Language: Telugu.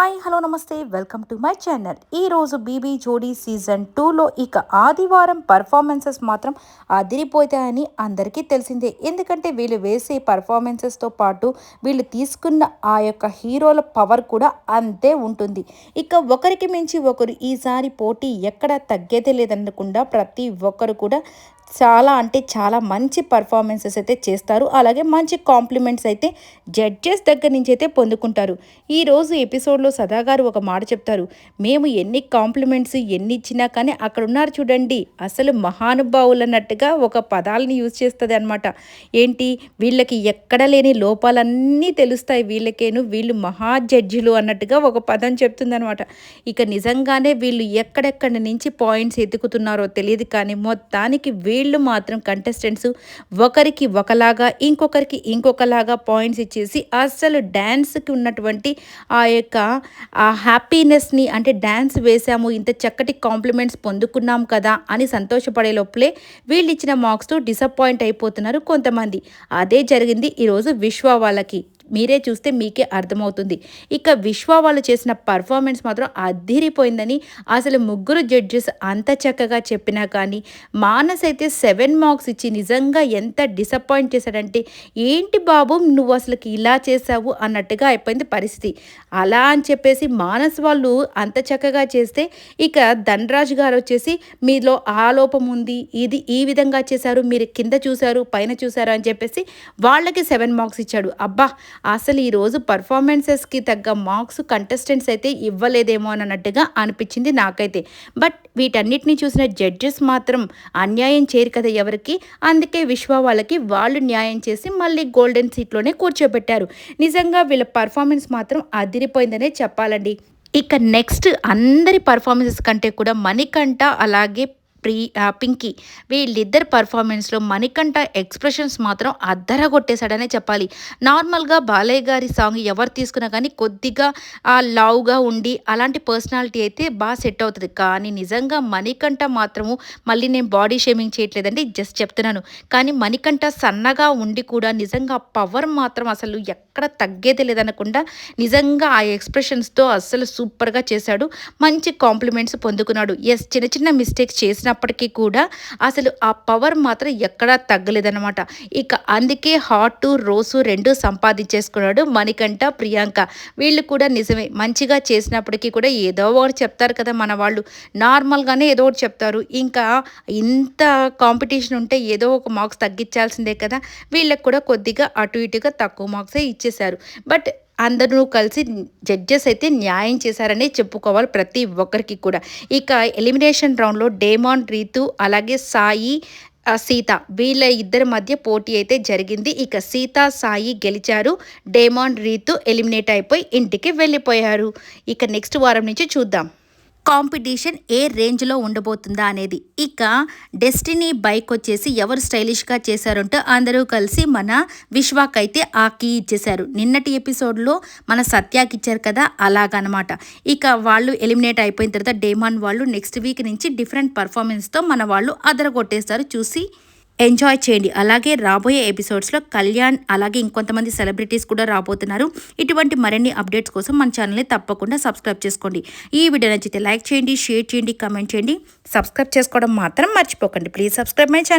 హాయ్ హలో నమస్తే. Welcome to my channel. ఈరోజు బీబీ జోడీ సీజన్ టూలో ఇక ఆదివారం పర్ఫార్మెన్సెస్ మాత్రం అదిరిపోతాయని అందరికీ తెలిసిందే. ఎందుకంటే వీళ్ళు వేసే పర్ఫార్మెన్సెస్తో పాటు వీళ్ళు తీసుకున్న ఆ యొక్క హీరోల పవర్ కూడా అంతే ఉంటుంది. ఇక ఒకరికి మించి ఒకరు ఈసారి పోటీ ఎక్కడ తగ్గేదే లేదనకుండా ప్రతి ఒక్కరు కూడా చాలా అంటే చాలా మంచి పర్ఫార్మెన్సెస్ అయితే చేస్తారు. అలాగే మంచి కాంప్లిమెంట్స్ అయితే జడ్జెస్ దగ్గర నుంచి అయితే పొందుకుంటారు. ఈరోజు ఎపిసోడ్లో సదాగారు ఒక మాట చెప్తారు. మేము ఎన్ని కాంప్లిమెంట్స్ ఎన్ని ఇచ్చినా కానీ అక్కడ ఉన్నారు చూడండి అసలు మహానుభావులు అన్నట్టుగా ఒక పదాలని యూజ్ చేస్తుంది అనమాట ఏంటి? వీళ్ళకి ఎక్కడ లేని లోపాలన్నీ తెలుస్తాయి వీళ్ళకేను. వీళ్ళు మహా జడ్జిలు అన్నట్టుగా ఒక పదం చెప్తుందనమాట ఇక నిజంగానే వీళ్ళు ఎక్కడెక్కడి నుంచి పాయింట్స్ ఎత్తుకుతున్నారో తెలియదు కానీ మొత్తానికి వీళ్ళు వీళ్ళు మాత్రం కంటెస్టెంట్స్ ఒకరికి ఒకలాగా ఇంకొకరికి ఇంకొకలాగా పాయింట్స్ ఇచ్చేసి అసలు డ్యాన్స్కి ఉన్నటువంటి ఆ యొక్క ఆ హ్యాపీనెస్ని అంటే డ్యాన్స్ వేసాము ఇంత చక్కటి కాంప్లిమెంట్స్ పొందుకున్నాం కదా అని సంతోషపడే లోపలే వీళ్ళు ఇచ్చిన మార్క్స్తో డిసప్పాయింట్ అయిపోతున్నారు కొంతమంది. అదే జరిగింది ఈరోజు విశ్వ వాళ్ళకి. మీరే చూస్తే మీకే అర్థమవుతుంది. ఇక విశ్వ వాళ్ళు చేసిన పర్ఫార్మెన్స్ మాత్రం అద్దిరిపోయిందని అసలు ముగ్గురు జడ్జెస్ అంత చక్కగా చెప్పినా కానీ మానస్ అయితే సెవెన్ మార్క్స్ ఇచ్చి నిజంగా ఎంత డిసప్పాయింట్ చేశాడంటే ఏంటి బాబు నువ్వు అసలుకి ఇలా చేసావు అన్నట్టుగా అయిపోయింది పరిస్థితి. అలా అని చెప్పేసి మానస్ వాళ్ళు అంత చక్కగా చేస్తే ఇక ధనరాజు గారు వచ్చేసి మీలో ఆలోపం ఉంది ఇది ఈ విధంగా చేశారు మీరు కింద చూశారు పైన చూశారు అని చెప్పేసి వాళ్ళకి సెవెన్ మార్క్స్ ఇచ్చాడు. అబ్బా అసలు ఈరోజు పర్ఫార్మెన్సెస్కి తగ్గ మార్క్స్ కంటెస్టెంట్స్ అయితే ఇవ్వలేదేమో అన్నట్టుగా అనిపించింది నాకైతే. బట్ వీటన్నిటిని చూసిన జడ్జెస్ మాత్రం అన్యాయం చేయరు కదా ఎవరికి? అందుకే విశ్వ వాళ్ళకి వాళ్ళు న్యాయం చేసి మళ్ళీ గోల్డెన్ సీట్లోనే కూర్చోబెట్టారు. నిజంగా వీళ్ళ పర్ఫార్మెన్స్ మాత్రం అదిరిపోయిందనే చెప్పాలండి. ఇక నెక్స్ట్ అందరి పర్ఫార్మెన్సెస్ కంటే కూడా మణికంఠ అలాగే ప్రీ పింకీ. వీళ్ళిద్దరు పర్ఫార్మెన్స్లో మణికంఠ ఎక్స్ప్రెషన్స్ మాత్రం అద్దర కొట్టేశాడనే చెప్పాలి. నార్మల్గా బాలయ్య గారి సాంగ్ ఎవరు తీసుకున్నా కానీ కొద్దిగా ఆ లావుగా ఉండి అలాంటి పర్సనాలిటీ అయితే బాగా సెట్ అవుతుంది. కానీ నిజంగా మణికంఠ మాత్రము మళ్ళీ నేను బాడీ షేమింగ్ చేయట్లేదండి జస్ట్ చెప్తున్నాను. కానీ మణికంఠ సన్నగా ఉండి కూడా నిజంగా పవర్ మాత్రం అసలు ఎక్కడ తగ్గేది లేదనకుండా నిజంగా ఆ ఎక్స్ప్రెషన్స్తో అస్సలు సూపర్గా చేశాడు. మంచి కాంప్లిమెంట్స్ పొందుకున్నాడు. ఎస్ చిన్న చిన్న మిస్టేక్స్ చేసిన చేసినప్పటికీ కూడా అసలు ఆ పవర్ మాత్రం ఎక్కడా తగ్గలేదనమాట ఇక అందుకే హాట్ రోసు రెండు సంపాదించేసుకున్నాడు మణికంఠ ప్రియాంక. వీళ్ళు కూడా నిజమే. మంచిగా చేసినప్పటికీ కూడా ఏదో ఒకటి చెప్తారు కదా మన వాళ్ళు. నార్మల్గానే ఏదో ఒకటి చెప్తారు. ఇంకా ఇంత కాంపిటీషన్ ఉంటే ఏదో ఒక మార్క్స్ తగ్గించాల్సిందే కదా. వీళ్ళకి కూడా కొద్దిగా అటు ఇటుగా తక్కువ మార్క్సే ఇచ్చేశారు. బట్ అందరూ కలిసి జడ్జెస్ అయితే న్యాయం చేశారని చెప్పుకోవాలి ప్రతి ఒక్కరికి కూడా. ఇక ఎలిమినేషన్ రౌండ్లో డేమాన్ రీతు అలాగే సాయి సీత వీళ్ళ ఇద్దరి మధ్య పోటీ అయితే జరిగింది. ఇక సీత సాయి గెలిచారు. డేమాన్ రీతు ఎలిమినేట్ అయిపోయి ఇంటికి వెళ్ళిపోయారు. ఇక నెక్స్ట్ వారం నుంచి చూద్దాం. కాంపిటీషన్ ఏ రేంజ్లో ఉండబోతుందా అనేది. ఇక డెస్టినీ బైక్ వచ్చేసి ఎవరు స్టైలిష్గా చేశారంటే అందరూ కలిసి మన విశ్వాకైతే ఆ కీ ఇచ్చేశారు. నిన్నటి ఎపిసోడ్లో మన సత్యాకి ఇచ్చారు కదా అలాగనమాట. ఇక వాళ్ళు ఎలిమినేట్ అయిపోయిన తర్వాత డేమాన్ వాళ్ళు నెక్స్ట్ వీక్ నుంచి డిఫరెంట్ పర్ఫార్మెన్స్తో మన వాళ్ళు అదరగొట్టేస్తారు చూసి ఎంజాయ్ చేయండి. అలాగే రాబోయే ఎపిసోడ్స్లో కళ్యాణ్ అలాగే ఇంకొంతమంది సెలబ్రిటీస్ కూడా రాబోతున్నారు. ఇటువంటి మరిన్ని అప్డేట్స్ కోసం మన ఛానల్ని తప్పకుండా సబ్స్క్రైబ్ చేసుకోండి. ఈ వీడియో నచ్చితే లైక్ చేయండి షేర్ చేయండి కమెంట్ చేయండి. సబ్స్క్రైబ్ చేసుకోవడం మాత్రం మర్చిపోకండి. Please subscribe my channel